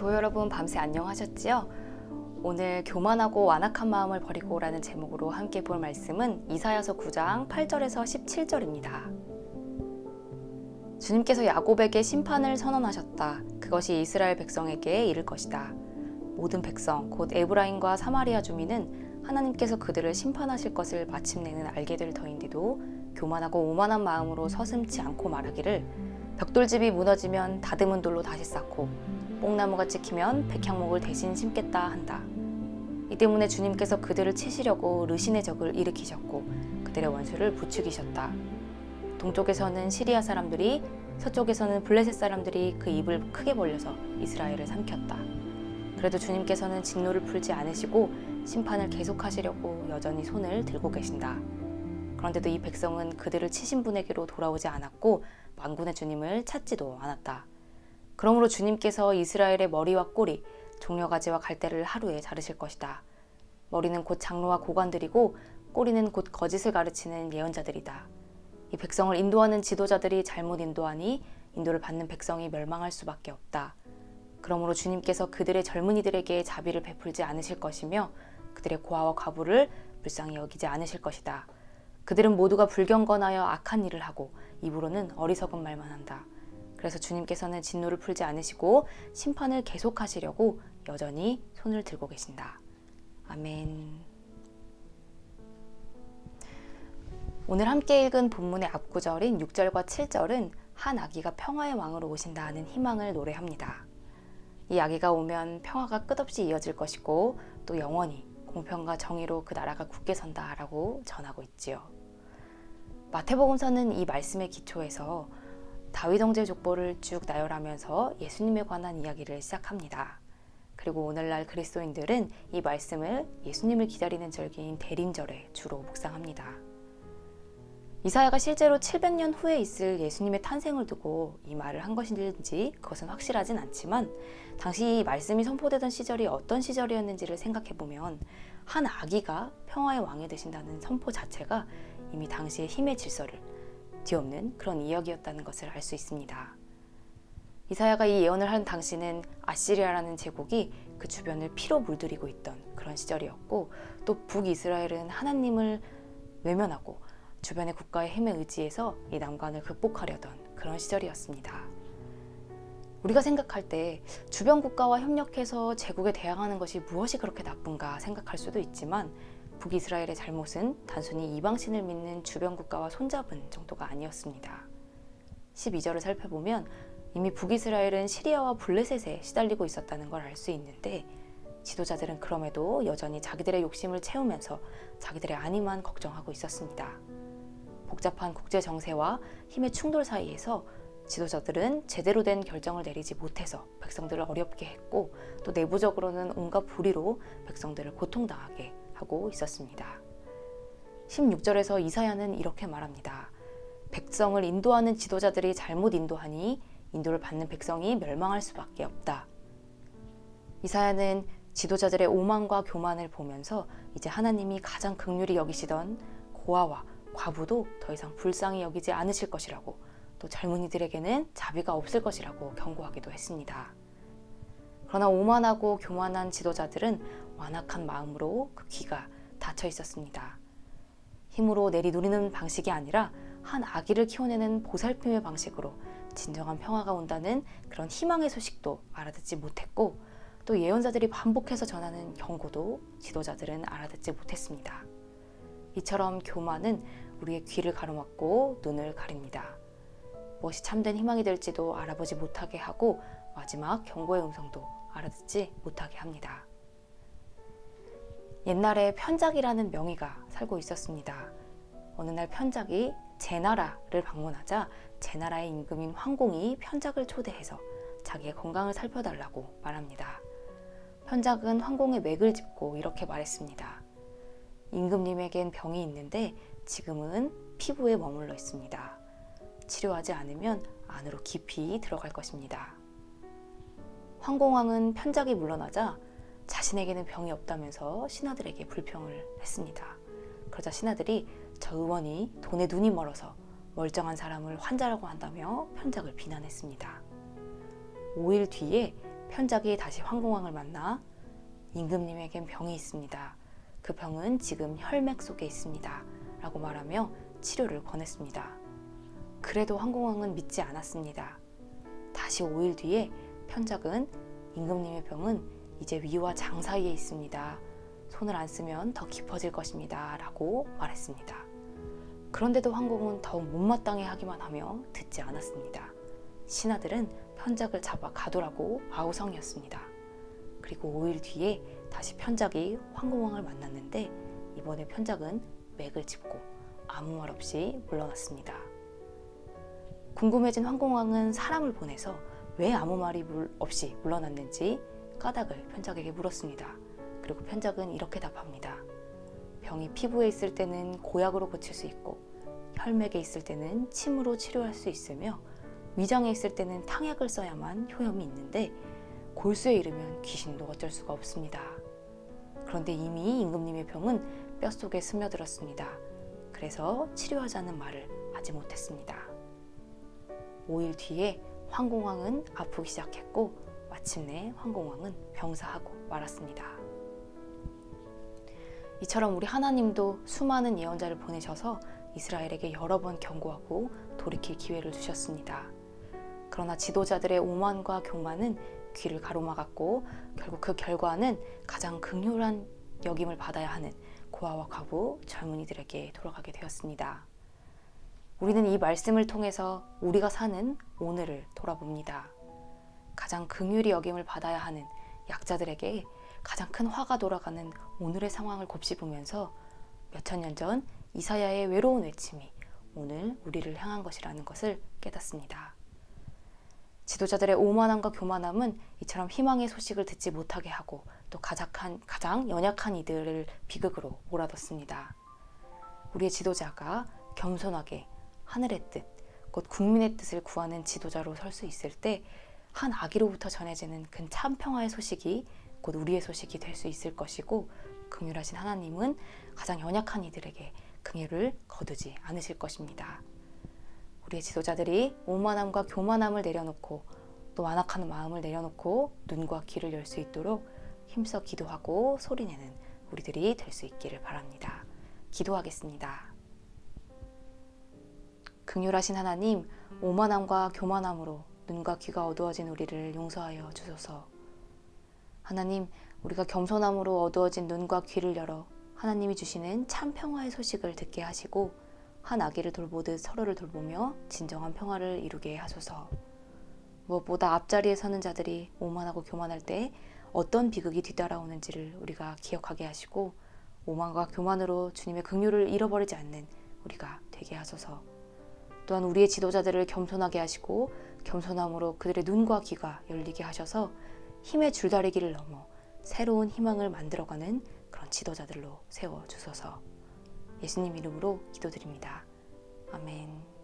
교회 여러분 밤새 안녕하셨지요? 오늘 교만하고 완악한 마음을 버리고라는 제목으로 함께 볼 말씀은 이사야서 9장 8절에서 17절입니다. 주님께서 야곱에게 심판을 선언하셨다. 그것이 이스라엘 백성에게 이를 것이다. 모든 백성 곧 에브라임과 사마리아 주민은 하나님께서 그들을 심판하실 것을 마침내는 알게 될 터인데도 교만하고 오만한 마음으로 서슴지 않고 말하기를 벽돌집이 무너지면 다듬은 돌로 다시 쌓고 뽕나무가 찍히면 백향목을 대신 심겠다 한다. 이 때문에 주님께서 그들을 치시려고 르신의 적을 일으키셨고 그들의 원수를 부추기셨다. 동쪽에서는 시리아 사람들이 서쪽에서는 블레셋 사람들이 그 입을 크게 벌려서 이스라엘을 삼켰다. 그래도 주님께서는 진노를 풀지 않으시고 심판을 계속하시려고 여전히 손을 들고 계신다. 그런데도 이 백성은 그들을 치신 분에게로 돌아오지 않았고 만군의 주님을 찾지도 않았다. 그러므로 주님께서 이스라엘의 머리와 꼬리, 종려가지와 갈대를 하루에 자르실 것이다. 머리는 곧 장로와 고관들이고 꼬리는 곧 거짓을 가르치는 예언자들이다. 이 백성을 인도하는 지도자들이 잘못 인도하니 인도를 받는 백성이 멸망할 수밖에 없다. 그러므로 주님께서 그들의 젊은이들에게 자비를 베풀지 않으실 것이며 그들의 고아와 과부를 불쌍히 여기지 않으실 것이다. 그들은 모두가 불경건하여 악한 일을 하고 입으로는 어리석은 말만 한다. 그래서 주님께서는 진노를 풀지 않으시고 심판을 계속하시려고 여전히 손을 들고 계신다. 아멘. 오늘 함께 읽은 본문의 앞구절인 6절과 7절은 한 아기가 평화의 왕으로 오신다는 희망을 노래합니다. 이 아기가 오면 평화가 끝없이 이어질 것이고 또 영원히 공평과 정의로 그 나라가 굳게 선다라고 전하고 있지요. 마태복음서는 이 말씀의 기초에서 다윗 왕제 족보를 쭉 나열하면서 예수님에 관한 이야기를 시작합니다. 그리고 오늘날 그리스도인들은 이 말씀을 예수님을 기다리는 절기인 대림절에 주로 묵상합니다. 이사야가 실제로 700년 후에 있을 예수님의 탄생을 두고 이 말을 한 것인지 그것은 확실하진 않지만 당시 이 말씀이 선포되던 시절이 어떤 시절이었는지를 생각해 보면 한 아기가 평화의 왕이 되신다는 선포 자체가 이미 당시의 힘의 질서를 뒤엎는 그런 이야기였다는 것을 알 수 있습니다. 이사야가 이 예언을 한 당시는 아시리아라는 제국이 그 주변을 피로 물들이고 있던 그런 시절이었고 또 북이스라엘은 하나님을 외면하고 주변의 국가의 힘에 의지해서 이 난관을 극복하려던 그런 시절이었습니다. 우리가 생각할 때 주변 국가와 협력해서 제국에 대항하는 것이 무엇이 그렇게 나쁜가 생각할 수도 있지만 북이스라엘의 잘못은 단순히 이방신을 믿는 주변 국가와 손잡은 정도가 아니었습니다. 12절을 살펴보면 이미 북이스라엘은 시리아와 블레셋에 시달리고 있었다는 걸 알 수 있는데 지도자들은 그럼에도 여전히 자기들의 욕심을 채우면서 자기들의 안위만 걱정하고 있었습니다. 복잡한 국제 정세와 힘의 충돌 사이에서 지도자들은 제대로 된 결정을 내리지 못해서 백성들을 어렵게 했고 또 내부적으로는 온갖 불의로 백성들을 고통당하게 하고 있었습니다. 16절에서 이사야는 이렇게 말합니다. 백성을 인도하는 지도자들이 잘못 인도하니 인도를 받는 백성이 멸망할 수밖에 없다. 이사야는 지도자들의 오만과 교만을 보면서 이제 하나님이 가장 극률이 여기시던 고아와 과부도 더 이상 불쌍히 여기지 않으실 것이라고 또 젊은이들에게는 자비가 없을 것이라고 경고하기도 했습니다. 그러나 오만하고 교만한 지도자들은 완악한 마음으로 그 귀가 닫혀 있었습니다. 힘으로 내리누리는 방식이 아니라 한 아기를 키워내는 보살핌의 방식으로 진정한 평화가 온다는 그런 희망의 소식도 알아듣지 못했고 또 예언자들이 반복해서 전하는 경고도 지도자들은 알아듣지 못했습니다. 이처럼 교만은 우리의 귀를 가로막고 눈을 가립니다. 무엇이 참된 희망이 될지도 알아보지 못하게 하고 마지막 경고의 음성도 알아듣지 못하게 합니다. 옛날에 편작이라는 명의가 살고 있었습니다. 어느 날 편작이 제나라를 방문하자 제나라의 임금인 황공이 편작을 초대해서 자기의 건강을 살펴달라고 말합니다. 편작은 황공의 맥을 짚고 이렇게 말했습니다. 임금님에겐 병이 있는데 지금은 피부에 머물러 있습니다. 치료하지 않으면 안으로 깊이 들어갈 것입니다. 황공왕은 편작이 물러나자 자신에게는 병이 없다면서 신하들에게 불평을 했습니다. 그러자 신하들이 저 의원이 돈에 눈이 멀어서 멀쩡한 사람을 환자라고 한다며 편작을 비난했습니다. 5일 뒤에 편작이 다시 황공왕을 만나 임금님에겐 병이 있습니다. 그 병은 지금 혈맥 속에 있습니다. 라고 말하며 치료를 권했습니다. 그래도 황공왕은 믿지 않았습니다. 다시 5일 뒤에 편작은 임금님의 병은 이제 위와 장 사이에 있습니다. 손을 안 쓰면 더 깊어질 것입니다. 라고 말했습니다. 그런데도 황공은 더욱 못마땅해 하기만 하며 듣지 않았습니다. 신하들은 편작을 잡아 가두라고 아우성이었습니다. 그리고 5일 뒤에 다시 편작이 황공왕을 만났는데 이번에 편작은 맥을 짚고 아무 말 없이 물러났습니다. 궁금해진 황공왕은 사람을 보내서 왜 아무 말이 물- 없이 물러났는지 까닭을 편작에게 물었습니다. 그리고 편작은 이렇게 답합니다. 병이 피부에 있을 때는 고약으로 고칠 수 있고 혈맥에 있을 때는 침으로 치료할 수 있으며 위장에 있을 때는 탕약을 써야만 효험이 있는데 골수에 이르면 귀신도 어쩔 수가 없습니다. 그런데 이미 임금님의 병은 뼛속에 스며들었습니다. 그래서 치료하자는 말을 하지 못했습니다. 5일 뒤에 황공왕은 아프기 시작했고 마침내 황공왕은 병사하고 말았습니다. 이처럼 우리 하나님도 수많은 예언자를 보내셔서 이스라엘에게 여러 번 경고하고 돌이킬 기회를 주셨습니다. 그러나 지도자들의 오만과 교만은 귀를 가로막았고 결국 그 결과는 가장 극률한 역임을 받아야 하는 고아와 과부 젊은이들에게 돌아가게 되었습니다. 우리는 이 말씀을 통해서 우리가 사는 오늘을 돌아봅니다. 가장 긍휼히 여김을 받아야 하는 약자들에게 가장 큰 화가 돌아가는 오늘의 상황을 곱씹으면서 몇천 년 전 이사야의 외로운 외침이 오늘 우리를 향한 것이라는 것을 깨닫습니다. 지도자들의 오만함과 교만함은 이처럼 희망의 소식을 듣지 못하게 하고 또 가장, 가장 연약한 이들을 비극으로 몰아넣습니다. 우리의 지도자가 겸손하게 하늘의 뜻, 곧 국민의 뜻을 구하는 지도자로 설 수 있을 때 한 아기로부터 전해지는 그 참 평화의 소식이 곧 우리의 소식이 될 수 있을 것이고 긍휼하신 하나님은 가장 연약한 이들에게 긍휼을 거두지 않으실 것입니다. 우리의 지도자들이 오만함과 교만함을 내려놓고 또 완악한 마음을 내려놓고 눈과 귀를 열 수 있도록 힘써 기도하고 소리내는 우리들이 될 수 있기를 바랍니다. 기도하겠습니다. 긍휼하신 하나님, 오만함과 교만함으로 눈과 귀가 어두워진 우리를 용서하여 주소서. 하나님, 우리가 겸손함으로 어두워진 눈과 귀를 열어 하나님이 주시는 참 평화의 소식을 듣게 하시고 한 아기를 돌보듯 서로를 돌보며 진정한 평화를 이루게 하소서. 무엇보다 앞자리에 서는 자들이 오만하고 교만할 때 어떤 비극이 뒤따라오는지를 우리가 기억하게 하시고 오만과 교만으로 주님의 긍휼을 잃어버리지 않는 우리가 되게 하소서. 또한 우리의 지도자들을 겸손하게 하시고 겸손함으로 그들의 눈과 귀가 열리게 하셔서 힘의 줄다리기를 넘어 새로운 희망을 만들어가는 그런 지도자들로 세워 주소서. 예수님 이름으로 기도드립니다. 아멘.